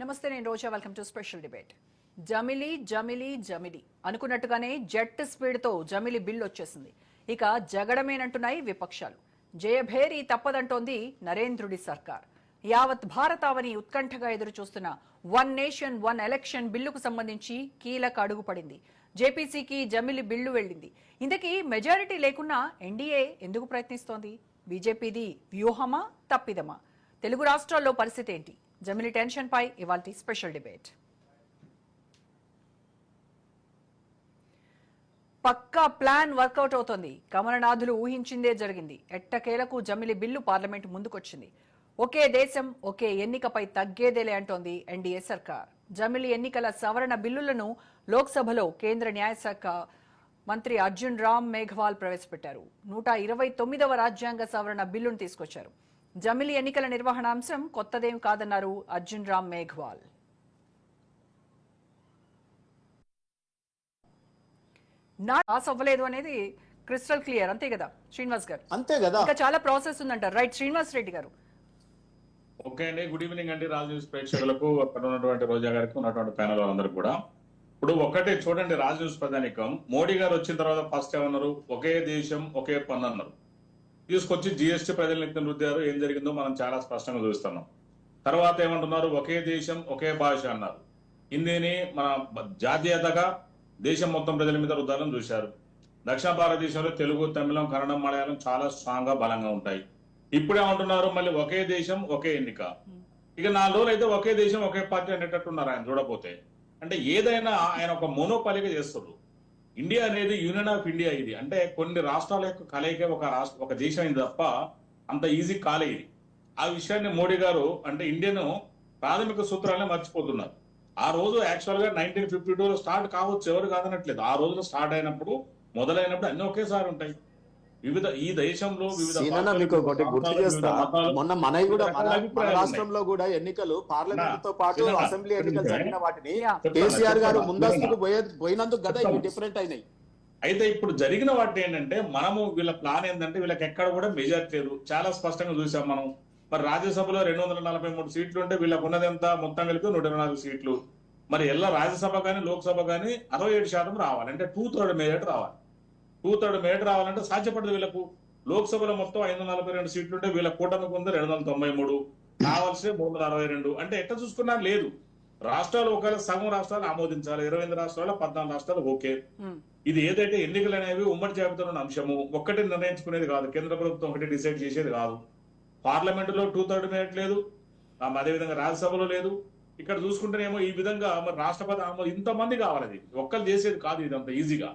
నమస్తే నేను Roja. Welcome to special debate జమిలి జమిలి జమిలి అనుకున్నట్టుగానే జెట్ స్పీడ్తో జమిలి బిల్ వచ్చేసింది. ఇక జగడమేనంటున్నాయి విపక్షాలు. జయభేరి తప్పదంటోంది నరేంద్రుడి సర్కార్. యావత్ భారతావని ఉత్కంఠగా ఎదురు చూస్తున్న వన్ నేషన్ వన్ ఎలక్షన్ బిల్లుకు సంబంధించి కీలక అడుగు పడింది. జేపీసీకి జమిలి బిల్లు వెళ్ళింది. ఇంతకీ మెజారిటీ లేకున్నా ఎన్డీఏ ఎందుకు ప్రయత్నిస్తోంది? బీజేపీది వ్యూహమా తప్పిదమా? తెలుగు రాష్ట్రాల్లో పరిస్థితి ఏంటి? జమిలి టెన్షన్ పై ఇవాళ స్పెషల్ డిబేట్. పక్కా ప్లాన్ వర్కౌట్ అవుతోంది. కమలనాథులు ఊహించిందే జరిగింది. ఎట్టకేలకు జమిలి బిల్లు పార్లమెంట్ ముందుకొచ్చింది. ఒకే దేశం ఒకే ఎన్నికపై తగ్గేదేలే అంటోంది ఎన్డీఏ సర్కార్. జమిలి ఎన్నికల సవరణ బిల్లులను లోక్సభలో కేంద్ర న్యాయశాఖ మంత్రి అర్జున్ రామ్ మేఘవాల్ ప్రవేశపెట్టారు. నూట ఇరవై తొమ్మిదవ రాజ్యాంగ సవరణ బిల్లును తీసుకొచ్చారు. జమిలి ఎన్నికల నిర్వహణ అంశం కొత్తదేం కాదన్నారు అర్జున్ రామ్ మేఘవాల్. నా పాస్ అవ్వలేదు అనేది క్రిస్టల్ క్లియర్ అంతే కదా? శ్రీనివాస్ గారు. అంతే కదా? ఇంకా చాలా ప్రాసెస్ ఉందంటారు. రైట్ శ్రీనివాస్ రెడ్డి గారు. ఓకే అండి. గుడ్ ఈవినింగ్ అండి రాజ్ న్యూస్ ప్రేక్షకులకు. అక్కడ ఉన్నటువంటి రోజా గారికి ఉన్నటువంటి ప్యానల్ వాళ్ళందరూ కూడా. ఇప్పుడు ఒకటే చూడండి రాజ్ న్యూస్ ప్రధానికం. మోడీ గారు వచ్చిన తర్వాత ఫస్ట్ ఏమన్నారు? ఒకే దేశం ఒకే పన్ను అన్నారు. తీసుకొచ్చి జిఎస్టీ ప్రజలు ఎత్తున రుద్దారు ఏం జరిగిందో మనం చాలా స్పష్టంగా చూస్తున్నాం తర్వాత ఏమంటున్నారు? ఒకే దేశం ఒకే భాష అన్నారు. హిందీని మన జాతీయతగా దేశం మొత్తం ప్రజల మీద రుద్దాలని చూశారు. దక్షిణ భారతదేశంలో తెలుగు తమిళం కన్నడం మలయాళం చాలా స్ట్రాంగ్గా బలంగా ఉంటాయి. ఇప్పుడు ఏమంటున్నారు? మళ్ళీ ఒకే దేశం ఒకే ఎన్నిక. ఇక నాలుగు రోజులు అయితే ఒకే దేశం ఒకే పార్టీ అనేటట్టున్నారు ఆయన చూడపోతే. అంటే ఏదైనా ఆయన ఒక మోనోపాలిగా చేస్తున్నారు ఇండియా అనేది యూనియన్ ఆఫ్ ఇండియా ఇది. అంటే కొన్ని రాష్ట్రాల యొక్క కలయిక ఒక రాష్ట్ర ఒక దేశం అయింది తప్ప అంత ఈజీ కాలే ఇది. ఆ విషయాన్ని మోడీ గారు అంటే ఇండియన్ ప్రాథమిక సూత్రాలనే మర్చిపోతున్నారు. ఆ రోజు యాక్చువల్గా నైన్టీన్ ఫిఫ్టీ టూలో స్టార్ట్ కావచ్చు ఎవరు కాదనట్లేదు. ఆ రోజులో స్టార్ట్ అయినప్పుడు మొదలైనప్పుడు అన్ని ఒకేసారి ఉంటాయి. వివిధ ఈ దేశంలో వివిధ మీకు ఒకటి గుర్తు చేస్తా. మొన్న మనవి కూడా మన రాష్ట్రంలో కూడా ఎన్నికలు పార్లమెంట్తో పాటు అసెంబ్లీ ఎన్నికలు. జరిగిన వాటిని. కేసీఆర్ గారు ముందస్తుకు. పోయే పోయినందుకు కదా ఇవి. డిఫరెంట్ అయినాయి. అయితే ఇప్పుడు జరిగిన వాటి ఏంటంటే మనము వీళ్ళ ప్లాన్ ఏంటంటే వీళ్ళకి ఎక్కడ కూడా మెజార్టీ లేదు. చాలా స్పష్టంగా చూసాం మనం. మరి రాజ్యసభలో రెండు వందల నలభై మూడు సీట్లు ఉంటే వీళ్ళకు ఉన్నది ఎంత? మొత్తం కలిపి నూట ఇరవై నాలుగు సీట్లు. మరి ఎలా రాజ్యసభ కానీ లోక్సభ కానీ అరవై ఏడు శాతం రావాలి. అంటే టూ థర్డ్ మెజార్టీ రావాలి. టూ థర్డ్ మెజార్టీ రావాలంటే సాధ్యపడదు వీళ్ళకు. లోక్సభలో మొత్తం ఐదు వందల నలభై రెండు సీట్లు ఉంటే వీళ్ళ కూటమికి ఉంది రెండు వందల తొంభై మూడు. కావాల్సిన మూడు వందల అరవై రెండు. అంటే ఎట్లా చూసుకున్నా లేదు. రాష్ట్రాలు ఒకవేళ సగం రాష్ట్రాలు ఆమోదించాలి. ఇరవై ఎనిమిది రాష్ట్రాలు పద్నాలుగు రాష్ట్రాలు ఓకే. ఇది ఏదైతే ఎన్నికలు అనేవి ఉమ్మడి జాబితాలో ఉన్న అంశము ఒక్కటి నిర్ణయించుకునేది కాదు. కేంద్ర ప్రభుత్వం ఒకటి డిసైడ్ చేసేది కాదు. పార్లమెంట్లో టూ థర్డ్ మేట్ లేదు. అదేవిధంగా రాజ్యసభలో లేదు. ఇక్కడ చూసుకుంటేనేమో ఈ విధంగా మరి రాష్ట్రపతి ఆమోదం ఇంతమంది కావాలి అది. ఒక్కరు చేసేది కాదు ఇదంత ఈజీగా.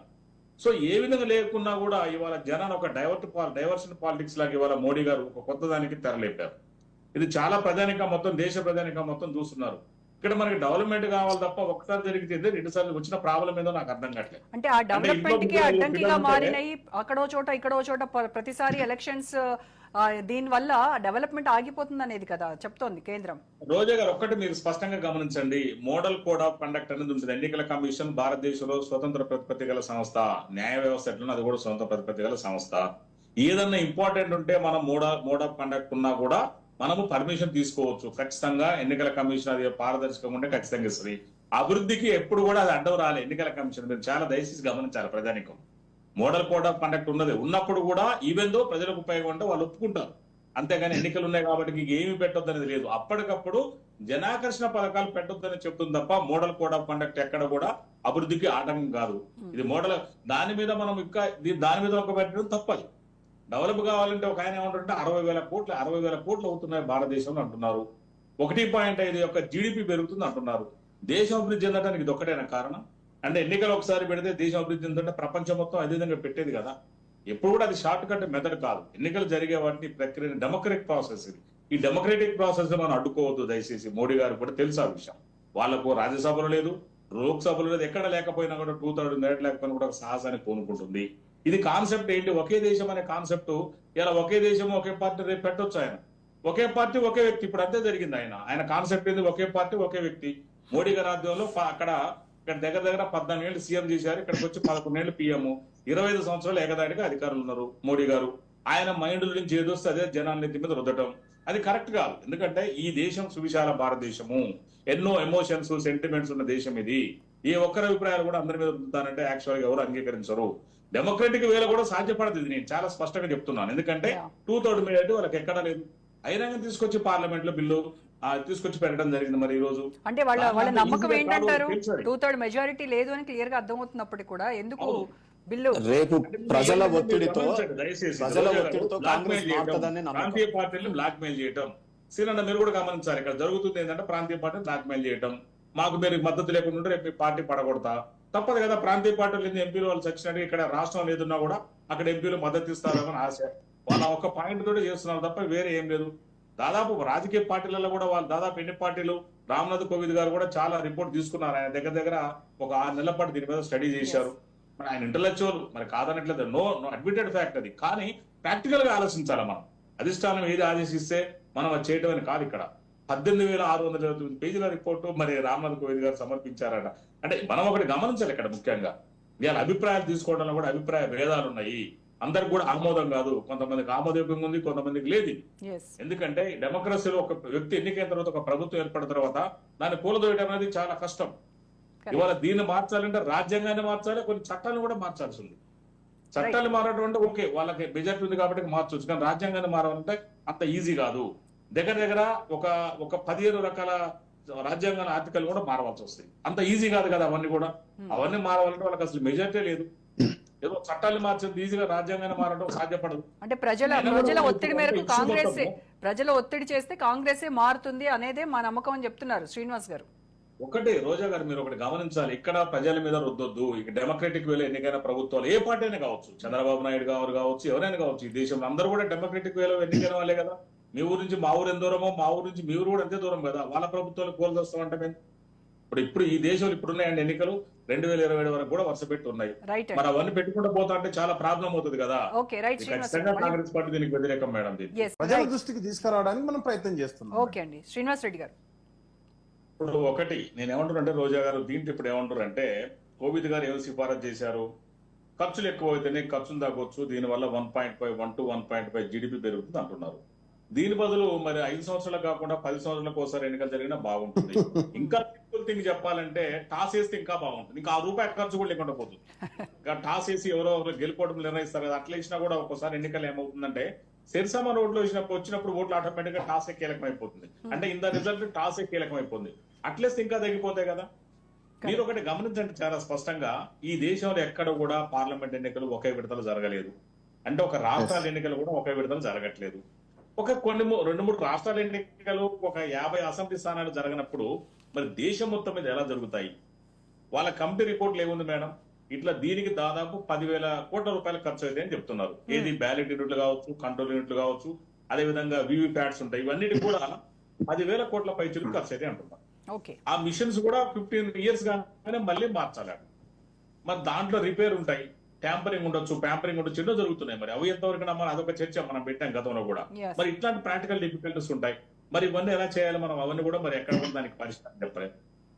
సో ఏ విధంగా లేకున్నా కూడా ఇవాళ జనాన్ని ఒక డైవర్ట్ డైవర్షన్ పాలిటిక్స్ లాగా ఇవాళ మోడీ గారు ఒక కొత్త దానికి తెరలేపారు. ఇది చాలా ప్రధానిక మొత్తం దేశ ప్రధానిక మొత్తం చూస్తున్నారు. ఇక్కడ మనకి డెవలప్మెంట్ కావాలి తప్ప ఒకసారి జరిగితే రెండు సార్లు వచ్చిన ప్రాబ్లం ఏదో నాకు అర్థం కావట్లేదు. అంటే ఆ డెవలప్మెంట్కి అడ్డంకిగా మారినాయి అక్కడో చోట ఇక్కడో చోట ప్రతిసారి ఎలక్షన్స్ దీని వల్ల డెవలప్మెంట్ ఆగిపోతుంది అనేది కదా చెప్తోంది కేంద్రం. రోజా గారు ఒక్కటి మీరు స్పష్టంగా గమనించండి. మోడల్ కోడ్ ఆఫ్ కండక్ట్ అనేది ఉంటుంది. ఎన్నికల కమిషన్ భారతదేశంలో స్వతంత్ర ప్రతిపత్తి గల సంస్థ. న్యాయ వ్యవస్థ అది కూడా స్వతంత్ర ప్రతిపత్తి గల సంస్థ. ఏదన్నా ఇంపార్టెంట్ ఉంటే మనం మోడ్ మోడ్ ఆఫ్ కండక్ట్ ఉన్నా కూడా మనము పర్మిషన్ తీసుకోవచ్చు. ఖచ్చితంగా ఎన్నికల కమిషన్ అది పారదర్శకంగా ఉంటే ఖచ్చితంగా ఇస్తుంది. అభివృద్ధికి ఎప్పుడు కూడా అది అడ్డం రాలే. ఎన్నికల కమిషన్. మీరు చాలా దయచేసి గమనించాలి ప్రజానికం. మోడల్ కోడ్ ఆఫ్ కండక్ట్ ఉన్నది. ఉన్నప్పుడు కూడా ఈవెన్ దో ప్రజలకు ఉపయోగం ఉంటే వాళ్ళు ఒప్పుకుంటారు. అంతేగాని ఎన్నికలు ఉన్నాయి కాబట్టి ఏమి పెట్టొద్దు అనేది లేదు. అప్పటికప్పుడు జనాకర్షణ పథకాలు పెట్టొద్దని చెప్తుంది తప్ప మోడల్ కోడ్ ఆఫ్ కండక్ట్ ఎక్కడ కూడా అభివృద్ధికి ఆటంకం కాదు. ఇది మోడల్ దాని మీద మనం ఇంకా దాని మీద ఒక పెట్టడం తప్పదు. డెవలప్ కావాలంటే ఒక ఆయన ఏమంటుంటే అరవై వేల కోట్లు అరవై వేల కోట్లు అవుతున్నాయి భారతదేశంలో అంటున్నారు. ఒకటి పాయింట్ ఐదు యొక్క జీడిపి పెరుగుతుంది అంటున్నారు. దేశం అభివృద్ధి చెందడానికి ఇది ఒకటేనా కారణం? అంటే ఎన్నికలు ఒకసారి పెడితే దేశం అభివృద్ధి ఉందంటే ప్రపంచం మొత్తం అదే విధంగా పెట్టేది కదా. ఎప్పుడు కూడా అది షార్ట్ కట్ మెథడ్ కాదు. ఎన్నికలు జరిగే వాటిని ప్రక్రియ డెమోక్రటిక్ ప్రాసెస్ ఇది. ఈ డెమోక్రటిక్ ప్రాసెస్ మనం అడ్డుకోవద్దు దయచేసి. మోడీ గారు కూడా తెలుసు ఆ విషయం. వాళ్ళకు రాజ్యసభలో లేదు లోక్సభలో లేదు ఎక్కడ లేకపోయినా కూడా టూ థర్డ్ మెరిట్ లేకపోయినా కూడా ఒక సాహసాన్ని పూనుకుంటుంది ఇది కాన్సెప్ట్ ఏంటి? ఒకే దేశం అనే కాన్సెప్ట్ ఇలా ఒకే దేశం ఒకే పార్టీ రేపు పెట్టొచ్చు ఆయన. ఒకే పార్టీ ఒకే వ్యక్తి. ఇప్పుడు అంతే జరిగింది ఆయన. ఆయన కాన్సెప్ట్ ఏంది? ఒకే పార్టీ ఒకే వ్యక్తి. మోడీ గారి ఆధ్వర్యంలో అక్కడ ఇక్కడ దగ్గర దగ్గర పద్నాలుగు ఏళ్ళు సీఎం చేశారు ఇక్కడికి వచ్చి పదకొండేళ్ళు పిఎం. ఇరవై ఐదు సంవత్సరాలు ఏకదాటిగా అధికారులు ఉన్నారు మోడీ గారు. ఆయన మైండ్ నుంచి ఏదొస్తే అదే జనాల నెత్తి మీద రుద్దటం. అది కరెక్ట్ కాదు. ఎందుకంటే ఈ దేశం సువిశాల భారతదేశము. ఎన్నో ఎమోషన్స్ సెంటిమెంట్స్ ఉన్న దేశం ఇది. ఏ ఒక్కరి అభిప్రాయాలు కూడా అందరి మీద ఉంటుందంటే యాక్చువల్గా ఎవరు అంగీకరించరు. డెమోక్రటిక్ వేలో కూడా సాధ్యపడదు ఇది. నేను చాలా స్పష్టంగా చెప్తున్నాను. ఎందుకంటే. టూ థర్డ్ మెజారిటీ వాళ్ళకి ఎక్కడా లేదు. అయినా తీసుకొచ్చి పార్లమెంట్లో బిల్లు తీసుకొచ్చి పెట్టడం జరిగింది మరి ఈ రోజు అంటే వాళ్ళ వాళ్ళ నమ్మకం ఏంటంటారు. టూ థర్డ్ మెజారిటీ లేదు అని క్లియర్గా అర్థమవుతున్నప్పటికీ కూడా ఎందుకు. బిల్లు రేపు ప్రజల ఒత్తిడితో. ప్రజల ఒత్తిడితో. ప్రాంతీయ పార్టీలను బ్లాక్ మెయిల్ చేయటం సీనన్న మీరు కూడా గమనించాలి ఇక్కడ జరుగుతుంది ఏంటంటే ప్రాంతీయ పార్టీ బ్లాక్ మెయిల్ చేయటం మాకు మీరు మద్దతు లేకుండా ఉంటే రేపు పార్టీ పడగొడతా తప్పదు కదా ప్రాంతీయ పార్టీలు ఎన్ని ఎంపీలు వాళ్ళు చచ్చినట్టు ఇక్కడ రాష్ట్రం ఏదున్నా కూడా అక్కడ ఎంపీలు మద్దతు ఇస్తారని ఆశ వాళ్ళ ఒక పాయింట్ తోటి చేస్తున్నారు తప్ప వేరే ఏం లేదు దాదాపు రాజకీయ పార్టీలలో కూడా వాళ్ళు దాదాపు ఎన్ని పార్టీలు రామ్నాథ్ కోవింద్ గారు కూడా చాలా రిపోర్ట్ తీసుకున్నారు. ఆయన దగ్గర దగ్గర ఒక ఆరు నెలల పాటు దీని మీద స్టడీ చేశారు. మరి ఆయన ఇంటలెక్చువల్ మరి కాదనట్లేదు. నో నో అడ్మిటెడ్ ఫ్యాక్ట్ అది. కానీ ప్రాక్టికల్గా ఆలోచించాలి మనం. అధిష్టానం ఏది ఆదేశిస్తే మనం అది చేయటం అని కాదు ఇక్కడ. పద్దెనిమిది వేల ఆరు వందల ఇరవై తొమ్మిది పేజీల రిపోర్టు మరి రామ్నాథ్ కోవింద్ గారు సమర్పించారట. అంటే మనం ఒకటి గమనించాలి ఇక్కడ ముఖ్యంగా. ఇవాళ అభిప్రాయాలు తీసుకోవడంలో కూడా అభిప్రాయ భేదాలు ఉన్నాయి. అందరికి కూడా ఆమోదం కాదు. కొంతమందికి ఆమోదయోగ్యంగా ఉంది కొంతమందికి లేదు ఎందుకంటే డెమోక్రసీలో ఒక వ్యక్తి ఎన్నికైన తర్వాత ఒక ప్రభుత్వం ఏర్పడిన తర్వాత దాన్ని కూలదోయడం అనేది చాలా కష్టం. ఇవాళ దీన్ని మార్చాలంటే రాజ్యాంగాన్ని మార్చాలి కొన్ని చట్టాలను కూడా మార్చాల్సి ఉంది. చట్టాలు మారడం అంటే ఓకే వాళ్ళకి మెజార్టీ ఉంది కాబట్టి మార్చొచ్చు కానీ రాజ్యాంగాన్ని మారాలంటే అంత ఈజీ కాదు. దగ్గర దగ్గర ఒక ఒక పదిహేను రకాల రాజ్యాంగాల ఆర్టికల్ కూడా మారవలసి వస్తాయి. అంత ఈజీ కాదు కదా అవన్నీ కూడా. అవన్నీ మారవాలంటే వాళ్ళకి అసలు మెజార్టీ లేదు. ఏదో చట్టాలు మార్చేది ఈజీగా రాజ్యాంగాన్ని మారడం సాధ్యపడదు. అంటే ప్రజల ప్రజల ఒత్తిడి మేరకు కాంగ్రెసే ప్రజల ఒత్తిడి చేస్తే కాంగ్రెసే మారుతుంది అనేదే మా నమ్మకం అని చెప్తున్నారు శ్రీనివాస్ గారు. ఒకటి రోజా గారు మీరు ఒకటి గమనించాలి. ఇక్కడ ప్రజల మీద రుద్దొద్దు. ఇక డెమోక్రటిక్ వేలో ఎన్నికైన ప్రభుత్వాలు ఏ పార్టీ అయినా కావచ్చు. చంద్రబాబు నాయుడు గారు కావచ్చు ఎవరైనా కావచ్చు. ఈ దేశంలో అందరూ కూడా డెమోక్రటిక్ వేలో ఎన్నికైన వాళ్ళే కదా. మీ ఊరు నుంచి మా ఊరు ఎంత దూరమో మా ఊరు నుంచి మీ ఊరు కూడా అంతే దూరం కదా. వాళ్ళ ప్రభుత్వాలు కోల్దొస్తామంటే ఇప్పుడు ఇప్పుడు ఈ దేశంలో ఇప్పుడు ఉన్నాయండి ఎన్నికలు రెండు వేల ఇరవై ఏడు వరకు కూడా వరుస పెట్టి ఉన్నాయి. మరి అవన్నీ పెట్టుకుంటూ పోతా అంటే చాలా ప్రాబ్లం అవుతుంది కదా. ఖచ్చితంగా గారు కాంగ్రెస్ పార్టీ దీనికి వ్యతిరేకం మేడం ప్రజల దృష్టికి తీసుకురావడానికి మనం ప్రయత్నం చేస్తున్నాం. ఓకే అండి. శ్రీనివాస్ రెడ్డి గారు. ఇప్పుడు ఒకటి నేను ఏమంటున్నానంటే రోజా గారు దీంట్లో ఇప్పుడు ఏమంటారంటే కోవిద్ గారు ఏం సిఫారసు చేశారు? ఖర్చులు ఎక్కువ అయితేనే ఖర్చులు తగ్గొచ్చు దీనివల్ల one point five one to one point five GDP పెరుగుతుంది అంటున్నారు. దీని బదులు మరి ఐదు సంవత్సరాలు కాకుండా పది సంవత్సరాలకు ఒకసారి ఎన్నికలు జరిగినా బాగుంటుంది. ఇంకా థింగ్ చెప్పాలంటే టాస్ వేస్తే ఇంకా బాగుంటుంది. ఇంకా ఆ రూపాయి ఖర్చు కూడా లేకుండా పోతుంది. ఇంకా టాస్ వేసి ఎవరో ఒకరు గెలుపోవడం నిర్ణయిస్తారు కదా అట్లా ఇచ్చినా కూడా ఒక్కోసారి ఎన్నికలు ఏమవుతుందంటే సిరిసమ్మ రోడ్లో వచ్చినప్పుడు వచ్చినప్పుడు ఓట్లు ఆటోమేటిక్గా టాస్ కీలకం అయిపోతుంది అంటే ఇంత రిజల్ట్ టాస్ కీలకం అయిపోతుంది అట్లేస్తే ఇంకా తగ్గిపోతాయి కదా. మీరు ఒకటి గమనించండి చాలా స్పష్టంగా ఈ దేశంలో ఎక్కడ కూడా పార్లమెంట్ ఎన్నికలు ఒకే విడతలు జరగలేదు. అంటే ఒక రాష్ట్రాల ఎన్నికలు కూడా ఒకే విడతలు జరగట్లేదు. ఒక కొన్ని రెండు మూడు రాష్ట్రాల ఎన్నికలు ఒక యాభై అసెంబ్లీ స్థానాలు జరగనప్పుడు మరి దేశం మొత్తం మీద ఎలా జరుగుతాయి? వాళ్ళ కమిటీ రిపోర్ట్లు ఏముంది మేడం? ఇట్లా దీనికి దాదాపు పదివేల కోట్ల రూపాయలు ఖర్చు అయితే అని చెప్తున్నారు ఏది బ్యాలెట్ యూనిట్లు కావచ్చు కంట్రోల్ యూనిట్లు కావచ్చు అదే విధంగా వివి ప్యాడ్స్ ఉంటాయి. ఇవన్నిటి కూడా పదివేల కోట్ల పైచులకు ఖర్చు అయితే అంటున్నారు. ఓకే. ఆ మిషన్స్ కూడా ఫిఫ్టీన్ ఇయర్స్ గానే మళ్ళీ మార్చాలి. మరి దాంట్లో రిపేర్ ఉంటాయి. ట్యాంపరింగ్ ఉండొచ్చు ప్యాంపరింగ్ ఉండొచ్చు ఎన్నో జరుగుతున్నాయి మరి. అవి ఎంతవరకు నమ్మాలి? అదొక చర్చ మనం పెట్టాం గతంలో కూడా. మరి ఇట్లాంటి ప్రాక్టికల్ డిఫికల్టీస్ ఉంటాయి. మరి ఇవన్నీ ఎలా చేయాలి మనం? అవన్నీ కూడా మరి ఎక్కడ కూడా దానికి పరిష్కారం చెప్పలేదు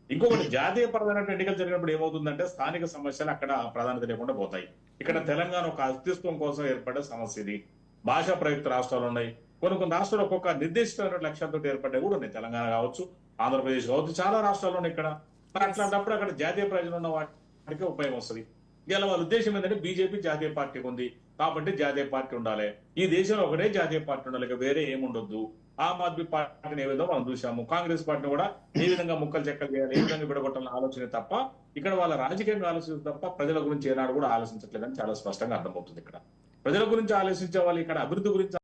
ఇంకొకటి జాతీయ పరమైన ఎన్నికలు జరిగినప్పుడు ఏమవుతుందంటే స్థానిక సమస్యలు అక్కడ ప్రాధాన్యత లేకుండా పోతాయి. ఇక్కడ తెలంగాణ ఒక అస్తిత్వం కోసం ఏర్పడే సమస్య ఇది. భాషా ప్రయుక్త రాష్ట్రాలు ఉన్నాయి. కొన్ని కొన్ని రాష్ట్రాలు ఒక్కొక్క నిర్దిష్టమైన లక్ష్యంతో ఏర్పడ్డాయి కూడా ఉన్నాయి. తెలంగాణ కావచ్చు ఆంధ్రప్రదేశ్ కావచ్చు చాలా రాష్ట్రాలు ఉన్నాయి ఇక్కడ. మరి అట్లాంటప్పుడు అక్కడ జాతీయ ప్రజలు ఉన్న వాటికి ఉపయోగం వస్తుంది. ఇలా వాళ్ళ ఉద్దేశం ఏంటంటే బీజేపీ జాతీయ పార్టీ ఉంది. కాబట్టి జాతీయ పార్టీ ఉండాలి. ఈ దేశంలో ఒకటే జాతీయ పార్టీ ఉండాలి వేరే ఏముండొద్దు ఆమ్ ఆద్మీ పార్టీని ఏ విధంగా మనం చూసాము కాంగ్రెస్ పార్టీని కూడా ఏ విధంగా ముక్కలు చెక్కలు చేయాలి ఏ విధంగా విడగొట్టాలని ఆలోచన తప్ప ఇక్కడ వాళ్ళ రాజకీయంగా ఆలోచించడం తప్ప ప్రజల గురించి ఏనాడు కూడా ఆలోచించట్లేదని చాలా స్పష్టంగా అర్థమవుతుంది ఇక్కడ. ప్రజల గురించి ఆలోచించే వాళ్ళు ఇక్కడ అభివృద్ధి గురించి